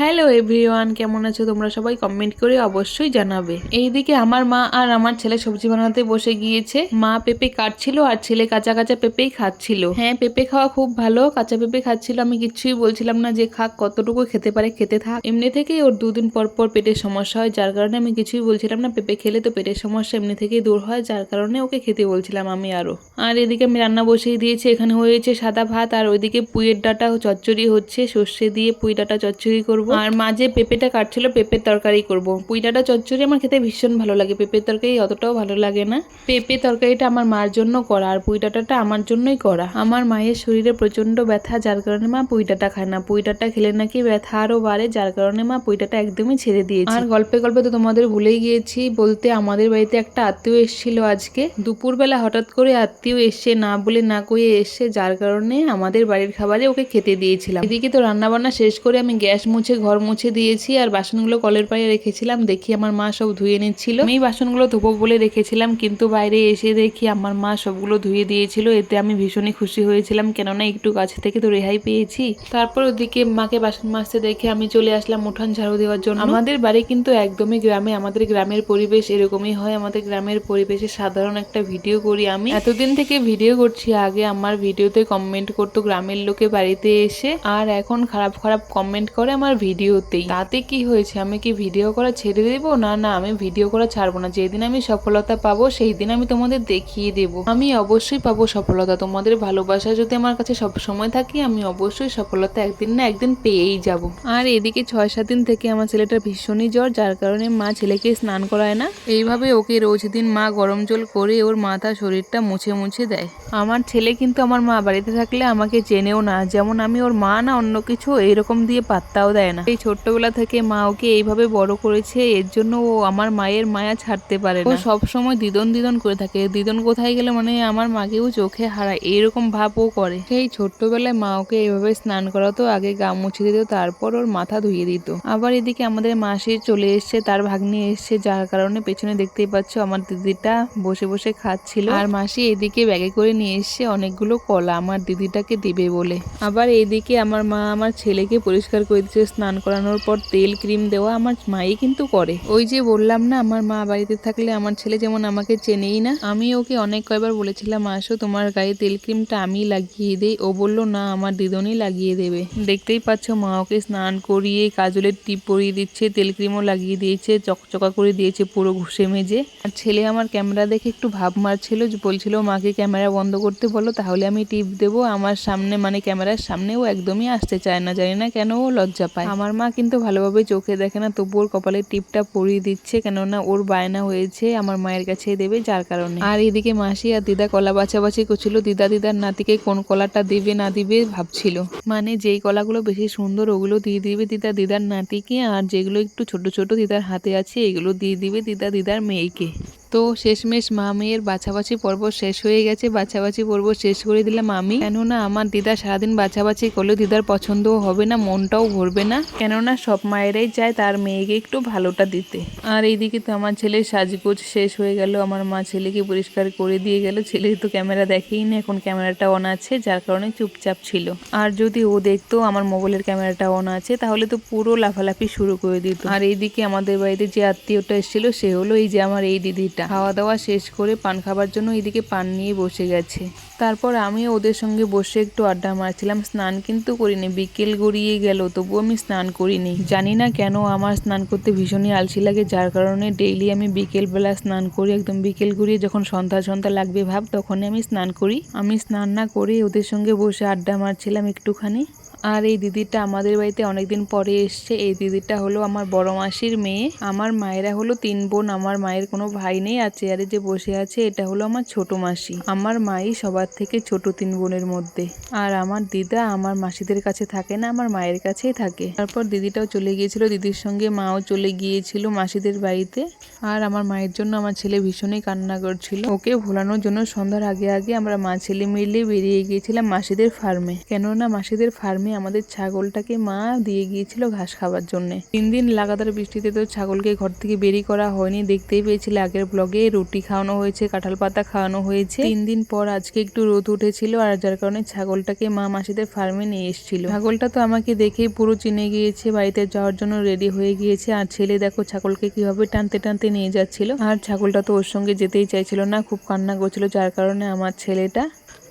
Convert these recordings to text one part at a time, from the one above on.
Hello everyone কেমন আছো তোমরা সবাই? কমেন্ট করে অবশ্যই জানাবে। এইদিকে আমার মা আর আমার ছেলে সবজি বানাতে বসে গিয়েছে। মা পেঁপে কাটছিল আর ছেলে কাঁচা কাঁচা পেঁপেই খাচ্ছিল। হ্যাঁ পেঁপে খাওয়া খুব ভালো, কাঁচা পেঁপে খাচ্ছিল আমি কিচ্ছুই বলছিলাম না যে খাক, কতটুকু খেতে পারে খেতে থাক। এমনি থেকেই ওর দুদিন পর পর পেটের সমস্যা হয়, যার কারণে আমি কিছুই বলছিলাম না, পেঁপে খেলে তো পেটের সমস্যা এমনি থেকেই দূর হয়, যার কারণে ওকে খেতে বলছিলাম আমি আরও আর এদিকে আমি রান্না বসিয়ে দিয়েছি, এখানে হয়েছে সাদা ভাত, আর ওইদিকে পুইয়ের ডাটা চচ্চড়ি হচ্ছে, সর্ষে দিয়ে পুই ডাটা চচ্চড়ি করব। আর মাঝে পেঁপেটা কাটছিল, পেঁপের তরকারি করব। পুঁই ডাটা চচ্চড়ি, আমার খেতে ভীষণ ভালো লাগে। পেঁপের তরকারি অতটাও ভালো লাগে না। পেঁপে তরকারিটা আমার মার জন্য করা, আর পুঁই ডাঁটাটা আমার জন্যই করা। আমার মায়ের শরীরে প্রচণ্ড ব্যথা, যার কারণে মা পুঁই ডাঁটা খায় না। পুঁই ডাঁটা খেলে নাকি ব্যথা আরও বাড়ে, যার কারণে মা পুঁই ডাঁটা একদমই ছেড়ে দিয়েছে। আর গল্পে গল্পে তো তোমাদের ভুলেই গিয়েছি, বলতে আমাদের বাড়িতে একটা আত্মীয় এসেছিল আজকে। দুপুরবেলা হঠাৎ করে আত্মীয় এসছে না বলে না কয়ে এসছে যার কারণে আমাদের বাড়ির খাবারে ওকে খেতে দিয়েছিলাম। এদিকে তো রান্না বান্না শেষ করে আমি গ্যাস মুছে ঘর মুছে দিয়েছি আর বাসনগুলো কলের পাড়ে রেখেছিলাম। দেখি আমার মা সব ধুয়ে নিচ্ছিল। আমি বাসনগুলো ধোবো বলে রেখেছিলাম, কিন্তু বাইরে এসে দেখি আমার মা সবগুলো ধুয়ে দিয়েছিল। এতে আমি ভীষণই খুশি হয়েছিলাম, কেননা একটু কাছে থেকে তো রেহাই পেয়েছি। তারপর ওদিকে মাকে বাসন মাজতে দেখে আমি চলে আসলাম উঠান ঝাড়ু দেওয়ার জন্য। আমাদের বাড়ি কিন্তু একদমই গ্রামে, আমাদের গ্রামের পরিবেশ এরকমই হয়। আমাদের গ্রামের পরিবেশে সাধারণ একটা ভিডিও করি আমি। এতদিন থেকে ভিডিও করছি, আগে আমার ভিডিওতে কমেন্ট করতো গ্রামের লোকে বাড়িতে এসে। আর এখন খারাপ খারাপ কমেন্ট করে আমার ভিডিওতেই। তাতে কি হয়েছে? আমি কি ভিডিও করা ছেড়ে দেবো? না না, আমি ভিডিও করা ছাড়বো না। যেদিন আমি সফলতা পাবো সেই দিন আমি তোমাদের দেখিয়ে দেব। আমি অবশ্যই পাবো সফলতা। তোমাদের ভালোবাসা যদি আমার কাছে সব সময় থাকে, আমি অবশ্যই সফলতা একদিন না একদিন পেয়েই যাব। আর এদিকে ছয়, সাত দিন থেকে আমার ছেলেটার ভীষণই জ্বর, যার কারণে মা ছেলেকে স্নান করায় না। এইভাবে ওকে রোজ দিন মা গরম জল করে ওর মাথা শরীরটা মুছে মুছে দেয়। আমার ছেলে কিন্তু আমার মা বাড়িতে থাকলে আমাকে চেনেও না। যেমন আমি ওর মা না, অন্য কিছু এইরকম দিয়ে পাত্তাও দেয় না। এই ছোট্টবেলা থেকে মা ওকে এইভাবে বড় করেছে, এর জন্য ও আমার মায়ের মায়া ছাড়তে পারে ও সব সময় দিদন দিদন করে থাকে। দিদন কোথায় গেলে মানে আমার মাকেও চোখে হারায়, এইরকম ভাব ও করে। সেই ছোট্টবেলায় মা ওকে এইভাবে স্নান করাতো, আগে গা মুছে দিত, তারপর ওর মাথা ধুয়ে দিত। আবার এদিকে আমাদের মাসি চলে এসছে, তার ভাগ্নি এসছে, যার কারণে পেছনে দেখতেই পাচ্ছ আমার দিদিটা বসে বসে খাচ্ছিল। আর মাসি এদিকে ব্যাগে করে নিয়ে এসছে অনেকগুলো কলা, আমার দিদিটাকে দিবে বলে। আবার এইদিকে আমার মা আমার ছেলেকে পরিষ্কার করে দিচ্ছে স্নান করানোর পর তেল ক্রিম দেওয়া আমার মাই কিন্তু করে। ওই যে বললাম না, আমার মা বাড়িতে থাকলে আমার ছেলে যেমন আমাকে চেনেই না, আমি ওকে অনেক কয়বার বলেছিলাম, আসো, তোমার গায়ে তেল ক্রিমটা আমি লাগিয়ে দেই। ও বলল, না, আমার দিদনই লাগিয়ে দেবে। দেখতেই পাচ্ছ, মা ওকে স্নান করিয়ে কাজলের টিপ পরিয়ে দিচ্ছে, তেল ক্রিমও লাগিয়ে দিয়েছে, চকচকা করে দিয়েছে পুরো ঘুষে মেজে। আর ছেলে আমার ক্যামেরা দেখে একটু ভাব মারছিল বলছিল, মাকে ক্যামেরা বন্ধ করতে বলো, তাহলে আমি টিপ দেবো। আমার সামনে মানে ক্যামেরার সামনেও একদমই আসতে চায় না, জানি না কেন ও লজ্জা পায়। আমার মা কিন্তু ভালোভাবে চোখে দেখে না তবু ওর কপালে টিপটা পরিয়ে দিচ্ছে কেননা ওর বায়না হয়েছে আমার মায়ের কাছে দেবে যার কারণে। আর এদিকে মাসি আর দিদা কলা বাছাবাছি করছিল দিদা দিদার নাতিকে কোন কলাটা দিবে না দিবে ভাবছিল। মানে যেই কলাগুলো বেশি সুন্দর ওগুলো দিয়ে দিবে দিদা দিদার নাতিকে আর যেগুলো একটু ছোট ছোট দিদার হাতে আছে এগুলো দিয়ে দিবে দিদা দিদার মেয়েকে। তো শেষমেশ মা মেয়ের বাছাবাছি পর্ব শেষ হয়ে গেছে। বাছাবাছি পর্ব শেষ করে দিলাম আমি কেননা আমার দিদা সারাদিন বাছাবাছি করলেও দিদার পছন্দও হবে না, মনটাও ভরবে না। কেননা সব মায়েরাই চায় তার মেয়েকে একটু ভালোটা দিতে। আর এইদিকে তো আমার ছেলের সাজগোজ শেষ হয়ে গেল। আমার মা ছেলেকে পরিষ্কার করে দিয়ে গেল। ছেলে তো ক্যামেরা দেখেই না, এখন ক্যামেরাটা অন আছে, যার কারণে চুপচাপ ছিল। আর যদি ও দেখতো আমার মোবাইলের ক্যামেরাটা অন আছে, তাহলে তো পুরো লাফালাফি শুরু করে দিত। আর এইদিকে আমাদের বাড়িতে যে আত্মীয়টা এসেছিল, সে হলো এই যে আমার এই দিদিটা খাওয়া দাওয়া শেষ করে পান খাবার জন্য এদিকে পান নিয়ে বসে গেছে। তারপর আমিও ওদের সঙ্গে বসে একটু আড্ডা মারছিলাম। স্নান কিন্তু করিনি, বিকেল গড়িয়ে গেল তবু আমি স্নান করিনি। জানি না কেন আমার স্নান করতে ভীষণই আলসি লাগে, যার কারণে ডেইলি আমি বিকেলবেলা স্নান করি, একদম বিকেল গড়িয়ে যখন সন্ধ্যা সন্ধ্যা লাগবে ভাব, তখনই আমি স্নান করি। আমি স্নান না করে ওদের সঙ্গে বসে আড্ডা মারছিলাম একটুখানি। আর এই দিদিটা আমাদের বাড়িতে অনেকদিন পরে এসছে। এই দিদিটা হলো আমার বড় মাসির মেয়ে। আমার মায়েরা হলো তিন বোন। আমার মায়ের কোনো ভাই নেই আর চেয়ারে যে বসে আছে, এটা হলো আমার ছোট মাসি। আমার মাই সবার থেকে ছোট তিন বোনের মধ্যে। আর আমার দিদা আমার মাসিদের কাছে থাকে না, আমার মায়ের কাছেই থাকে। তারপর দিদিটাও চলে গিয়েছিল, দিদির সঙ্গে মাও চলে গিয়েছিল মাসিদের বাড়িতে। আর আমার মায়ের জন্য আমার ছেলে ভীষণই কান্না করছিল। ওকে ভোলানোর জন্য সন্ধ্যার আগে আগে আমরা মা ছেলে মিলে বেরিয়ে গিয়েছিলাম মাসিদের ফার্মে কেননা মাসিদের ফার্মে দিনে আমাদের ছাগলটাকে মা দিয়ে গিয়েছিল ঘাস খাবার জন্য। তিন দিন লাগাতার বৃষ্টিতে তো ছাগলকে ঘর থেকে বেরি করা হয়নি, দেখতেই পেয়েছিলে আগের ব্লগে রুটি খাওয়ানো হয়েছে, কাঁঠাল পাতা খাওয়ানো হয়েছে। তিন দিন পর আজকে একটু রোদ উঠেছিল আর যার কারণে ছাগলটাকে মা মাসিদের ফার্মে নিয়ে এসেছিল। ছাগলটা তো আমাকে দেখেই পুরো চিনে গিয়েছে, বাড়িতে যাওয়ার জন্য রেডি হয়ে গিয়েছে। আর ছেলে দেখো ছাগলকে কীভাবে টানতে টানতে নিয়ে যাচ্ছিল। আর ছাগলটা তো ওর সঙ্গে যেতেই চাইছিল না, খুব কান্না করছিল, যার কারণে আমার ছেলেটা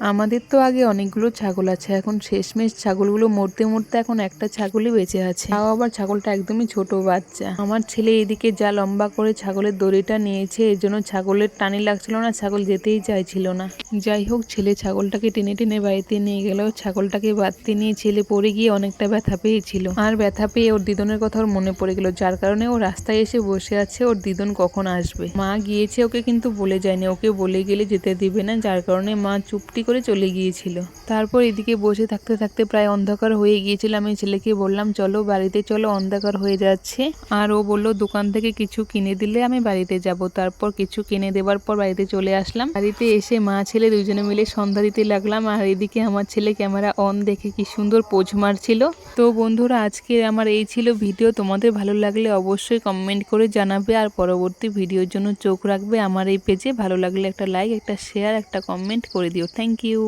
আমাদের তো আগে অনেকগুলো ছাগল আছে, এখন শেষমেশ ছাগলগুলো মরতে মরতে এখন একটা ছাগলই বেঁচে আছে। তাও আবার ছাগলটা একদমই ছোট বাচ্চা। আমার ছেলে এদিকে যা লম্বা করে ছাগলের দড়িটা নিয়েছে, এর জন্য ছাগলের টানি লাগছিল না, ছাগল যেতেই চাইছিল না। যাই হোক, ছেলে ছাগলটাকে টেনে টেনে বাড়িতে নিয়ে গেল, ছাগলটাকে বাড়তে নিয়ে ছেলে পড়ে গিয়ে অনেকটা ব্যথা পেয়েছিল। আর ব্যথা পেয়ে ওর দিদনের কথা ওর মনে পড়ে গেল, যার কারণে ও রাস্তায় এসে বসে আছে, ওর দিদন কখন আসবে? মা গিয়েছে ওকে কিন্তু বলে যায়নি, ওকে বলে গেলে যেতে দিবে না, যার কারণে মা চুপটি করে চলে গিয়েছিল। তারপর এদিকে বসে থাকতে থাকতে প্রায় অন্ধকার হয়ে গিয়েছিল আমি ছেলেকে বললাম, চলো বাড়িতে, চলো অন্ধকার হয়ে যাচ্ছে। আর ও বলল, দোকান থেকে কিছু কিনে দিলে আমি বাড়িতে যাব। তারপর কিছু কিনে দেওয়ার পর বাড়িতে চলে আসলাম। বাড়িতে এসে মা, ছেলে দুজনে মিলে সন্ধ্যা দিতে লাগলাম। আর এদিকে আমার ছেলে ক্যামেরা অন দেখে কি সুন্দর পোজ মারছিল। তো বন্ধুরা, আজকে আমার এই ছিল ভিডিও। তোমাদের ভালো লাগলে অবশ্যই কমেন্ট করে জানাবে। আর পরবর্তী ভিডিওর জন্য চোখ রাখবে আমার এই পেজে। ভালো লাগলে একটা লাইক, একটা শেয়ার, একটা কমেন্ট করে দিও। Thank you